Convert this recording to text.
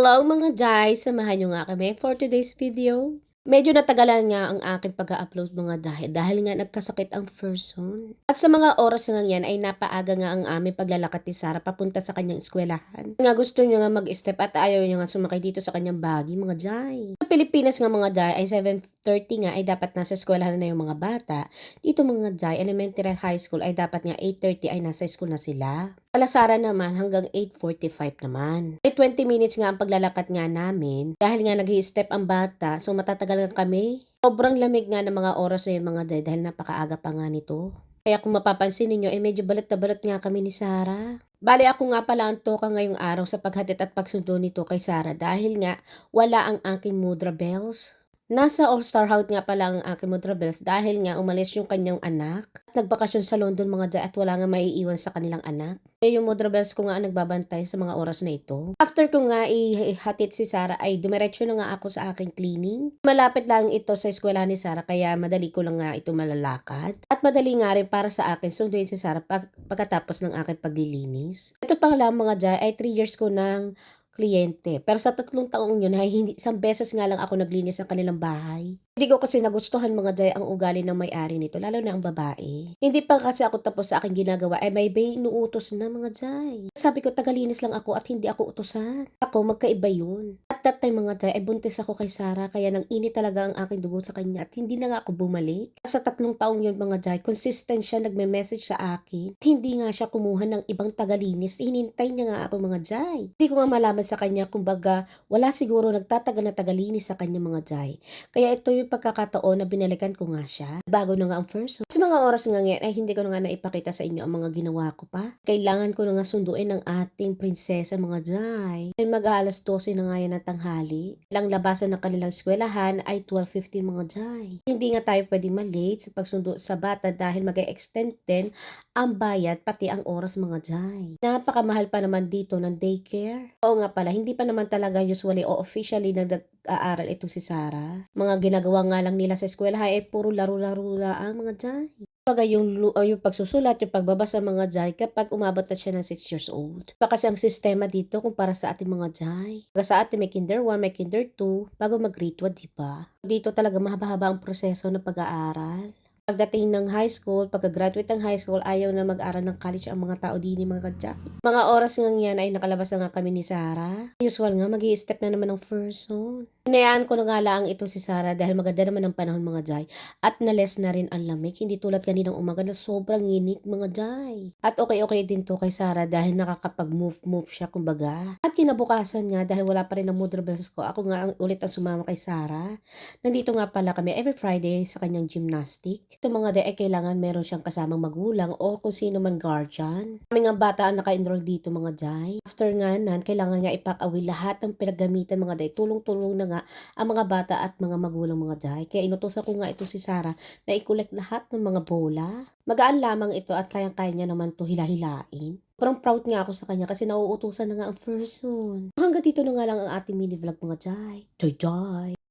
Hello mga Jai! Samahan nyo nga kami for today's video. Medyo natagalan nga ang aking pag-upload mga dahil dahil nga nagkasakit ang person. At sa mga oras nga yan ay napaaga nga ang aming paglalakad ni Sarah papunta sa kanyang eskwelahan. Nga gusto niya nga mag-step at ayaw niya nga sumakay dito sa kanyang bagi mga Jai. Sa Pilipinas nga mga Jai ay 7.30 nga ay dapat nasa eskwelahan na yung mga bata. Dito mga Jai, elementary high school ay dapat nga 8.30 ay nasa school na sila. Palasara naman hanggang 8.45 naman. Ay 20 minutes nga ang paglalakad nga namin dahil nga nag step ang bata so matatagal nga kami. Sobrang lamig nga ng mga oras na yung mga day dahil napakaaga pa nga nito. Kaya kung mapapansin ninyo, eh medyo balat na balat nga kami ni Sarah. Bali ako nga pala ang toka ngayong araw sa paghatid at pagsundo nito kay Sarah dahil nga wala ang aking mudra bells. Nasa All-Star House nga pala ang aking mudra bells dahil nga umalis yung kanyang anak. At nagbakasyon sa London mga dyan at wala nga maiiwan sa kanilang anak. Kaya yung mudra bells ko nga ang nagbabantay sa mga oras na ito. After ko nga ihatid si Sarah ay dumiretso na nga ako sa aking cleaning. Malapit lang ito sa eskwela ni Sarah kaya madali ko lang nga ito malalakad. At madali nga rin para sa akin sunduin si Sarah pag, pagkatapos ng aking paglilinis. Ito pa lang mga dyan ay 3 years ko ng kliyente. Pero sa tatlong taong yun, ay hindi, isang beses nga lang ako naglinis ng kanilang bahay. Hindi ko kasi nagustuhan mga day ang ugali ng may-ari nito, lalo na ang babae. Hindi pa kasi ako tapos sa aking ginagawa, ay may bay inuutos na mga day. Sabi ko, tagalinis lang ako at hindi ako utusan. Ako, magkaiba yun. At that time mga day, ay buntis ako kay Sarah, kaya nang init talaga ang aking dugo sa kanya at hindi na nga ako bumalik. Sa tatlong taong yun mga day, consistent siya nagme-message sa akin. Hindi nga siya kumuha ng ibang tagalinis, hinintay niya nga ako mga day. Hindi ko nga malaman sa kanya, kumbaga, wala siguro nagtatagal na tagalinis sa kanya mga day. Kaya ito yung pagkakataon na binalikan ko nga siya. Bago na nga ang first. Sa mga oras nga ngayon ay hindi ko na nga naipakita sa inyo ang mga ginawa ko pa. Kailangan ko na nga sunduin ng ating prinsesa mga jay. Ay mag-alas 12 na nga yan ng tanghali. Ilang labasan ng kanilang eskwelahan ay 12.15 mga jay. Hindi nga tayo pwedeng malate sa pagsundo sa bata dahil mag extend din ang bayad pati ang oras mga jay. Napakamahal pa naman dito ng daycare. Oo nga pala, hindi pa naman talaga usually o officially nag-aaral ito si Sarah. Mga ginagawa nga lang nila sa eskwela ay puro laro-laro lang mga jay. Pag yung, o yung pagsusulat, yung pagbabasa mga jay kapag umabot na siya ng 6 years old. Pa kasi ang sistema dito kung para sa ating mga jay. Pag sa atin may kinder 1, may kinder 2, bago mag-grade 1, di ba? Dito talaga mahaba-haba ang proseso ng pag-aaral. Pagdating ng high school, pagka-graduate ng high school, ayaw na mag-aral ng college ang mga tao din mga kadyak. Mga oras nga yan ay nakalabas na nga kami ni Sarah. Usual nga, mag step na naman ng first zone. Hinayaan ko na nga lang ito si Sarah dahil maganda naman ang panahon mga jay. At nales na rin ang lamig, hindi tulad kaninang umaga na sobrang init mga jay. At okay-okay din to kay Sarah dahil nakakapag-move-move siya kumbaga. At kinabukasan nga dahil wala pa rin ang mood ko, ako nga ang ulit ang sumama kay Sarah. Nandito nga pala kami every Friday sa kanyang gymnastic. Ito mga day ay kailangan meron siyang kasamang magulang o kung sino man guardian. Kami nga bata ang naka-enroll dito mga jay. After nga nan, kailangan nga ipak-away lahat ng pinaggamitan mga day. Tulong-tulong na nga ang mga bata at mga magulang mga jay. Kaya inutosan ko nga ito si Sarah na i-collect lahat ng mga bola. Magaan lamang ito at kayang-kaya niya naman to hilahilain. Parang proud nga ako sa kanya kasi nauutusan na nga ang person. Hanggang dito na nga lang ang ating mini vlog mga jay. Joy joy!